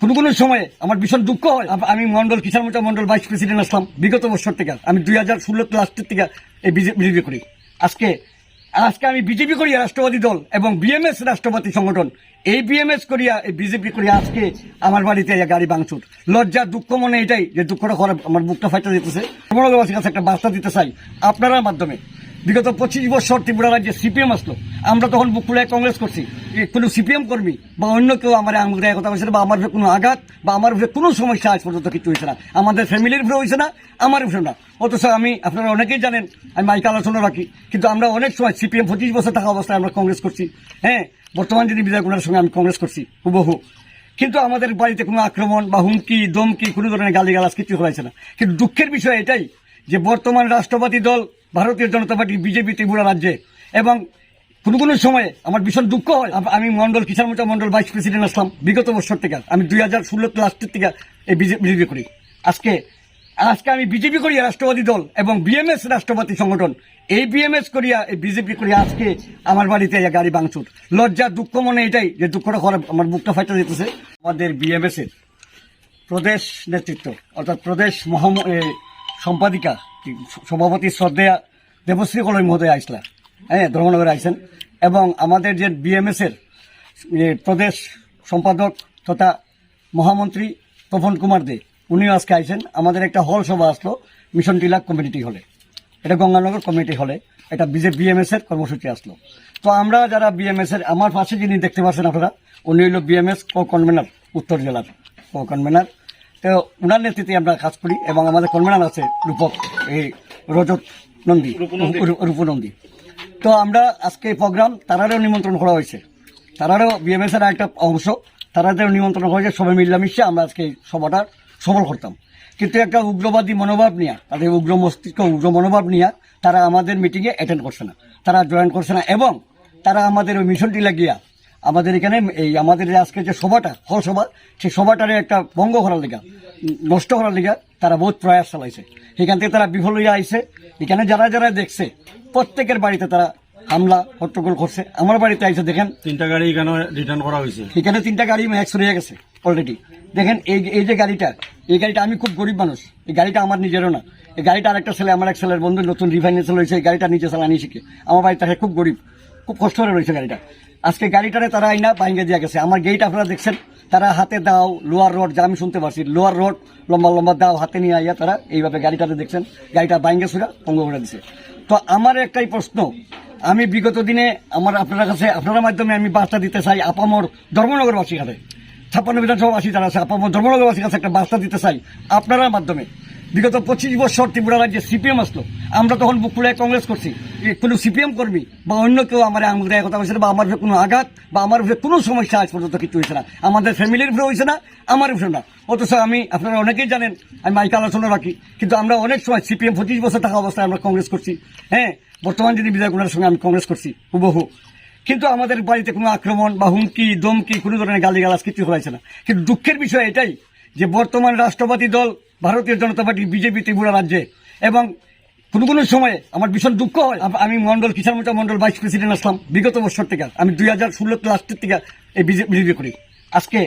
কোনো কোনো সময়ে আমার ভীষণ দুঃখ হয়। আমি মন্ডল কিষাণ মোর্চা মন্ডল ভাইস প্রেসিডেন্ট আসলাম বিগত বছর থেকে। আমি দুই হাজার ষোলো লাস্টের থেকে এই বিজেপি করি। আজকে আজকে আমি বিজেপি করি রাষ্ট্রবাদী দল এবং বিএমএস রাষ্ট্রবাদী সংগঠন, এই বিএমএস করিয়া, এই বিজেপি করিয়া আজকে আমার বাড়িতে গাড়ি ভাঙচুর। লজ্জা, দুঃখ মনে এটাই যে দুঃখটা করে আমার বুকটা ফাইটা দিতেছে। কাছে একটা বার্তা দিতে চাই। আপনার মাধ্যমে বিগত পঁচিশ বছর ত্রিপুরা রাজ্যে সিপিএম আসলো। আমরা তখন বুক কংগ্রেস করছি। কোনো সিপিএম কর্মী বা অন্য কেউ আমার আঙুল দেয় কথা হয়েছে বা আমার কোনো আঘাত, বা আমার উপরে কোনো সমস্যা আজ পর্যন্ত কিছু হয়েছে না। আমাদের ফ্যামিলির উপরে হয়েছে না, আমার উপরে না। অথচ আমি, আপনারা অনেকেই জানেন, আমি মাইক আলোচনা রাখি। কিন্তু আমরা অনেক সময় সিপিএম পঁচিশ বছর থাকা অবস্থায় আমরা কংগ্রেস করছি। হ্যাঁ বর্তমান যিনি বিজয় কুমারের সঙ্গে আমি কংগ্রেস করছি, হুবহু। কিন্তু আমাদের বাড়িতে কোনো আক্রমণ বা হুমকি দমকি কোনো ধরনের গালিগালাজ কিছু হয়েছে না। কিন্তু দুঃখের বিষয় এটাই যে বর্তমান রাষ্ট্রপতি দল ভারতীয় জনতা পার্টি, বিজেপি, ত্রিপুরা রাজ্যে। এবং কোনো কোনো সময়ে আমার ভীষণ দুঃখ হয় আমি মন্ডল কিষাণ মোর্চা মন্ডল ভাইস প্রেসিডেন্ট আসলাম বিগত বছর থেকে। আমি দুই হাজার ষোলো লাস্টের থেকে এই বিজেপি করি। আজকে আজকে আমি বিজেপি করি, রাষ্ট্রবাদী দল এবং বিএমএস রাষ্ট্রবাদী সংগঠন। এই বিএমএস করিয়া, এই বিজেপি করিয়া আজকে আমার বাড়িতে গাড়ি ভাঙচুর। লজ্জা, দুঃখ মনে এটাই যে দুঃখটা করে আমার বুকটা ফাইটা দিতেছে আমাদের বিএমএস এর প্রদেশ নেতৃত্ব, অর্থাৎ প্রদেশ মহাম সম্পাদিকা সভাপতি শ্রদ্ধেয়া দেবশ্রী কলই মহোদয় আইসলা। হ্যাঁ ধর্মনগরে আইসেন। এবং আমাদের যে বিএমএস এর এ, প্রদেশ সম্পাদক তথা মহামন্ত্রী তপন কুমার দে উনিও আজকে আইসেন। আমাদের একটা হল সভা আসলো মিশন টিলা কমিউনিটি হলে। এটা গঙ্গানগর কমিউনিটি হলে। এটা বিজে বিএমএস এর কর্মসূচি আসলো। তো আমরা যারা বিএমএস এর আমার পাশে যিনি দেখতে পাচ্ছেন আপনারা উনি হইল বিএমএস কো কনভেনার উত্তর জেলার কো কনভেনার তো ওনার নেতৃত্বে আমরা কাজ করি এবং আমাদের কনভেনার আছে রূপক এই রজত নন্দী রূপ- রূপনন্দী। তো আমরা আজকে প্রোগ্রাম তারারও নিমন্ত্রণ করা হয়েছে। তারারও বিএমএস এর একটা অংশ। তারাদেরও নিমন্ত্রণ করা হয়েছে। সবাই মিলামিশে আমরা আজকে সভাটা সফল করতাম। কিন্তু একটা উগ্রবাদী মনোভাব নিয়ে তাদের উগ্র মস্তিষ্ক উগ্র মনোভাব নিয়ে তারা আমাদের মিটিংয়ে অ্যাটেন্ড করছে না। তারা জয়েন করছে না। এবং তারা আমাদের ওই মিশনটি লাগিয়া আমাদের এখানে এই আমাদের আজকে যে সভাটা হল সভা সেই সভাটারে একটা ভঙ্গ করার লিগা নষ্ট করার লিগা তারা বহুত প্রয়াস চালাইছে। সেখান থেকে তারা বিফল হইয়া আইছে। এখানে যারা যারা দেখছে প্রত্যেকের বাড়িতে তারা হামলা হট্টগোল করছে। আমার বাড়িতে আইসে দেখেন। তিনটা গাড়ি এখানে রিটার্ন করা হয়েছে এখানে তিনটা গাড়ি ম্যাক্স হয়ে গেছে অলরেডি দেখেন এই এই যে গাড়িটা এই গাড়িটা আমি খুব গরিব মানুষ। এই গাড়িটা আমার নিজেরও না। এই গাড়িটা আরেকটা ছেলে আমার এক ছেলের বন্ধু নতুন রিফাইন্যান্স রয়েছে এই গাড়িটা নিজে চালানি শিখে। আমার বাড়িতে খুব গরিব। খুব কষ্ট করে রয়েছে গাড়িটা। আজকে গাড়িটারে তারা আইনা বাইঙ্গে দিয়ে গেছে। আমার গেট আপনারা দেখছেন, তারা হাতে দাও, লোয়ার রড, যা আমি শুনতে পারছি, লোয়ার রড, লম্বা লম্বা দাও হাতে নিয়ে আইয়া তারা এইভাবে গাড়িটাতে দেখছেন, গাড়িটা বাইঙ্গে সুরা পঙ্গ করে দিছে। তো আমার একটাই প্রশ্ন, আমি বিগত দিনে আমার আপনার কাছে, আপনার মাধ্যমে আমি বার্তা দিতে চাই আপামর ধর্মনগরবাসী কাছে। ছাপ্পান্ন বিধানসভাবাসী যারা আছে, আপামর ধর্মনগরবাসীর কাছে একটা বার্তা দিতে চাই আপনার মাধ্যমে। বিগত পঁচিশ বছর ত্রিপুরা রাজ্যে সিপিএম আসলো। আমরা তখন বুক কংগ্রেস করছি। কোনো সিপিএম কর্মী বা অন্য কেউ আমার আঙুল দেয় কথা হয়েছে বা আমার কোনো আঘাত বা আমার উপরে কোনো সমস্যা আজ পর্যন্ত কিছু হয়েছে না। আমাদের ফ্যামিলির উপরে হয়েছে না আমার উপরে না। অথচ আমি, আপনারা অনেকেই জানেন, আমি মাইক আলোচনা রাখি। কিন্তু আমরা অনেক সময় সিপিএম পঁচিশ বছর থাকা অবস্থায় আমরা কংগ্রেস করছি। হ্যাঁ বর্তমান যিনি বিজয় কুমারের সঙ্গে আমি কংগ্রেস করছি, হুবহু। কিন্তু আমাদের বাড়িতে কোনো আক্রমণ বা হুমকি দমকি কোনো ধরনের গালিগালাজ কিছু হয়েছে না। কিন্তু দুঃখের বিষয় এটাই যে বর্তমান রাষ্ট্রপতি দল ভারতীয় জনতা পার্টি, বিজেপি, ত্রিপুরা রাজ্যে। এবং কোনো কোনো সময়ে আমার ভীষণ দুঃখ হয় আমি মন্ডল কিষাণ মোর্চা মন্ডল ভাইস প্রেসিডেন্ট আসলাম বিগত বছর থেকে। আমি দুই হাজার ষোলো লাস্টের থেকে এই বিজেপি করি। আজকে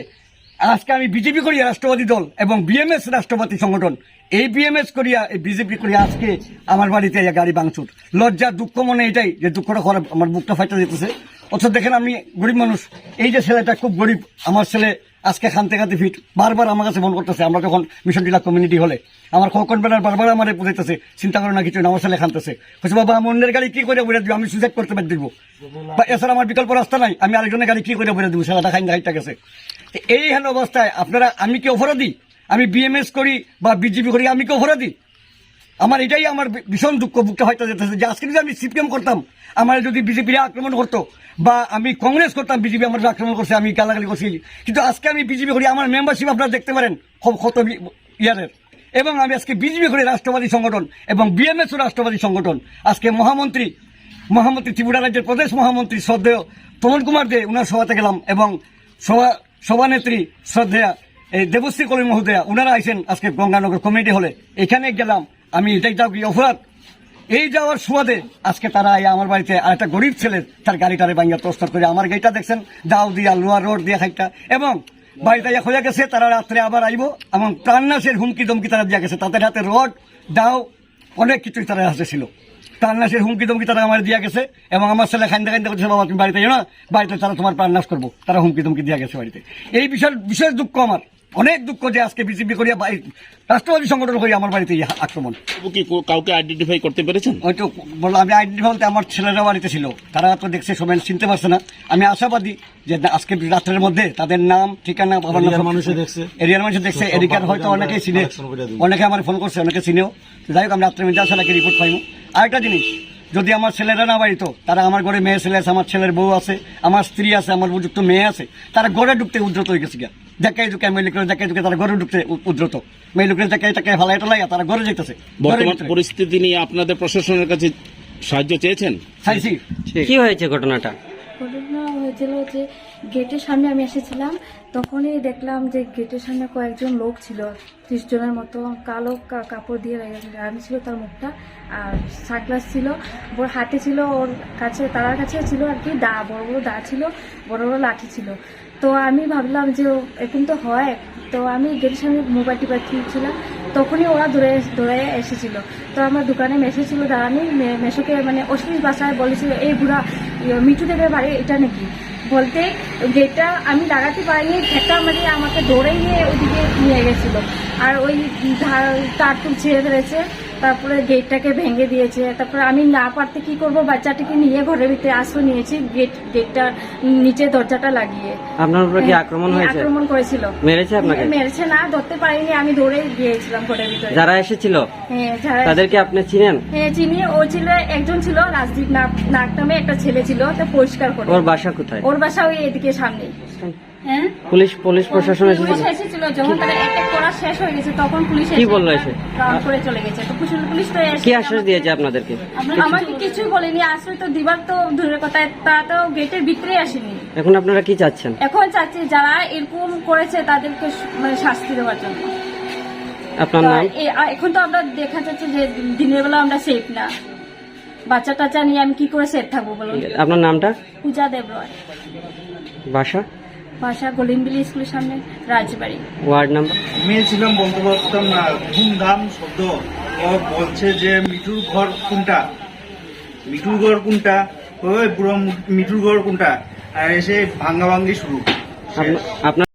আজকে আমি বিজেপি করি, রাষ্ট্রবাদী দল এবং বিএমএস রাষ্ট্রবাদী সংগঠন। এই বিএমএস করিয়া, এই বিজেপি করিয়া আজকে আমার বাড়িতে গাড়ি ভাঙচুর। লজ্জা, দুঃখ মনে এটাই যে দুঃখটা করে আমার বুকটা ফাইটা দিতেছে অথচ দেখেন আমি গরিব মানুষ। এই যে ছেলেটা খুব গরিব আমার ছেলে আজকে খানতে খাতে ফিট বারবার আমার কাছে ফোন করতেছে আমরা যখন মিশন টিলা কমিউনিটি হলে। আমার খোকন বেলার বারবার আমার বুঝাইতেছে চিন্তা করে না কিছু না, আমার ছেলে খানতেছে। বলছে বাবা আমি অন্যের গাড়ি কি করে বলে দিব? আমি সুইসাইড করতে পারি দিব বা এছাড়া আমার বিকল্প রাস্তা নাই আমি আরেকজনের গাড়ি কি করে বলে দিব? ছেলেটা খাইন গাড়িটা গেছে। এই হেন অবস্থায় আপনারা আমি কি অপরাধী? আমি বিএমএস করি বা বিজেপি করি আমি কি অপরাধী? আমার এটাই আমার ভীষণ দুঃখ বুকটা হয়তো যেতেছে। যে আজকে যদি আমি সিপিএম করতাম, আমার যদি বিজেপি আক্রমণ করতো, বা আমি কংগ্রেস করতাম, বিজেপি আমার আক্রমণ করছে, আমি গালাগালি করছি। কিন্তু আজকে আমি বিজেপি করি, আমার মেম্বারশিপ আপনারা দেখতে পারেন কত ইয়ারের এবং আমি আজকে বিজেপি করি, রাষ্ট্রবাদী সংগঠন, এবং বিএমএস রাষ্ট্রবাদী সংগঠন। আজকে মহামন্ত্রী মহামন্ত্রী ত্রিপুরা রাজ্যের প্রদেশ মহামন্ত্রী শ্রদ্ধেয় প্রমোদ কুমার দে, উনার সভাতে গেলাম, এবং সভা সভানেত্রী শ্রদ্ধেয়া, এই দেবশ্রী কলি মহোদয়া ওনারা আইসেন আজকে গঙ্গানগর কমিটি হলে। এখানে গেলাম আমি এটাই যাও কি, অপরাধ? এই যাওয়ার সুবাদে আজকে তারা এই আমার বাড়িতে আর একটা গরিব ছেলে তার গাড়িটারে ভাঙ্গা প্রস্তাব করে আমার গাড়িটা দেখছেন দাও দিয়া লোয়ার রোড দিয়া খাইটা। এবং বাড়িতে ইয়া হয়ে গেছে, তারা রাত্রে আবার আইব এবং প্রাণনাশের হুমকি দমকি তারা দিয়া গেছে। তাদের হাতে রড দাও অনেক কিছুই তারা হাতে ছিল। প্রাণনাশের হুমকি দমকি তারা আমার দিয়া গেছে এবং আমার ছেলে খান্দা খান্দা করছে বাবা, তুমি বাড়িতে না, বাড়িতে তারা তোমার প্রাণনাশ করব। তারা হুমকি দমকি দিয়া গেছে বাড়িতে। এই বিষয়ের বিশেষ দুঃখ আমার। অনেক দুঃখ যে আজকে বিজেপি করিয়া বাড়ি- রাষ্ট্রবাদী সংগঠন করিয়া আমার বাড়িতে আক্রমণ। কি কাউকে আইডেন্টিফাই করতে পেরেছেন? হয়তো বললাম আমি আইডেন্টি বলতে আমার ছেলেরা বাড়িতে ছিল। তারা তো দেখছে সবাই চিনতে পারছে না। আমি আশাবাদী যে আজকে রাত্রের মধ্যে তাদের নাম ঠিকানা বাবার নাম মানুষে দেখছে। এরিয়ার মানুষ দেখছে। তো এদিকার হয়তো অনেকেই চিনে। অনেকে আমার ফোন করছে অনেকে চিনেও। যাই হোক আমি রাত্রের মধ্যে আসলে রিপোর্ট পাইবো আরেকটা জিনিস যদি আমার ছেলেরা না বাড়িতো তারা আমার ঘরে মেয়ে ছেলে আছে আমার ছেলের বউ আছে আমার স্ত্রী আছে আমার উপযুক্ত মেয়ে আছে তারা ঘরে ঢুকতে উদ্রত হয়ে গেছে গিয়া। দেখাই ঢুকে মেয়ে লোকের দেখাই ঢুকে তারা ঘরে ঢুকতে উ- উদ্রত। মেয়ে লোকের দেখাই টাকায় ফালাই টালাই তারা ঘরে যেতেছে বর্তমান পরিস্থিতি নিয়ে আপনাদের প্রশাসনের কাছে সাহায্য চেয়েছেন? চাইছি কি হয়েছে ঘটনাটা? ঘটনা হয়েছিল যে গেটের সামনে আমি এসেছিলাম, তখনই দেখলাম যে গেটের সামনে কয়েকজন লোক ছিল, ত্রিশ জনের মতো, কালো কাপড় দিয়ে লাগানো ছিল তার মুখটা, আর সানগ্লাস ছিল, ওর হাতে ছিল, ওর কাছে তার কাছে ছিল আর কি, দা, বড় বড় দা ছিল, বড় বড় লাঠি ছিল। তো আমি ভাবলাম যে এরকম তো হয়, তো আমি গেটের সামনে মোবাইল টিপা ছিলাম তখনই ওরা ধরে ধরে এসেছিল। তো আমার দোকানে মেসো ছিল, দাঁড়ানি মেসোকে মানে অশ্লীল বাসায় বলেছিল এই বুড়া, মিঠু দেবের বাড়ি, এটা নাকি? বলতে যেটা আমি লাগাতে পারিনি, সেটা মানে আমাকে ধরে নিয়ে ওইদিকে নিয়ে গেছিল। আর ওই তার তুল ছেড়ে ফেলেছে। তারপরে গেটটাকে ভেঙে দিয়েছে। তারপরে আমি না পারতে কি করব? বাচ্চাটাকে নিয়ে ঘরের ভিতরে আশ্রয় নিয়েছি। গেট গেটটা নিচে দরজাটা লাগিয়ে। আপনার উপরে কি হ্যাঁ, আক্রমণ হ্যাঁ, হয়েছে? আক্রমণ করেছিল। মেরেছে আপনাকে? মেরেছে না ধরতে পারিনি। আমি দৌড়ে গিয়েছিলাম ঘরের ভিতরে। যারা এসেছিল হ্যাঁ যারা তাদেরকে আপনি চিনেন? হ্যাঁ চিনি। ও ছিল একজন ছিল রাজদীপ নাগ নাগ নামে একটা ছেলে ছিল তো পরিষ্কার করে। ওর বাসা কোথায়? ওর বাসা ওই এদিকে সামনে হ্যাঁ? পুলিশ পুলিশ প্রশাসন এসেছিল পুলিশ এসেছিল যখন তারা অ্যাটাক করা শেষ হয়ে গেছে তখন পুলিশ কি এসে বলল একটা এসে? round করে চলে গেছে। তো পুলিশ পুলিশ তো এসে কি আশ্বাস দিয়েছে আপনাদেরকে? আমাকে কিছুই বলেনি আশ্রয় তো দিবার তো দূরের কথা তা তো গেটের ভিতরে আসেনি। এখন আপনারা কি চাচ্ছেন? এখন চাচ্ছি যারা এরকম করেছে তাদেরকে মানে শাস্তি দেওয়ার জন্য। আপনার নাম? এখন তো আমরা দেখা যাচ্ছে যে দিনের বেলা আমরা সেফ না। বাচ্চা টাচ্চা নিয়ে আমি কি করে সেফ থাকব বলুন? আপনার নামটা? পূজা দেব রয়। বাসা? বাসা গোলিমবিলি স্কুলের সামনে রাজবাড়ি। Ward number? ঘুমিয়েছিলাম বলতে পারতাম না ধুমধাম শব্দ। ও বলছে যে মিঠুর ঘর কোনটা? মিঠুর ঘর কোনটা? ওই বুড়ো মিঠুর ঘর কোনটা? আর এসে ভাঙ্গা ভাঙ্গি শুরু আপনার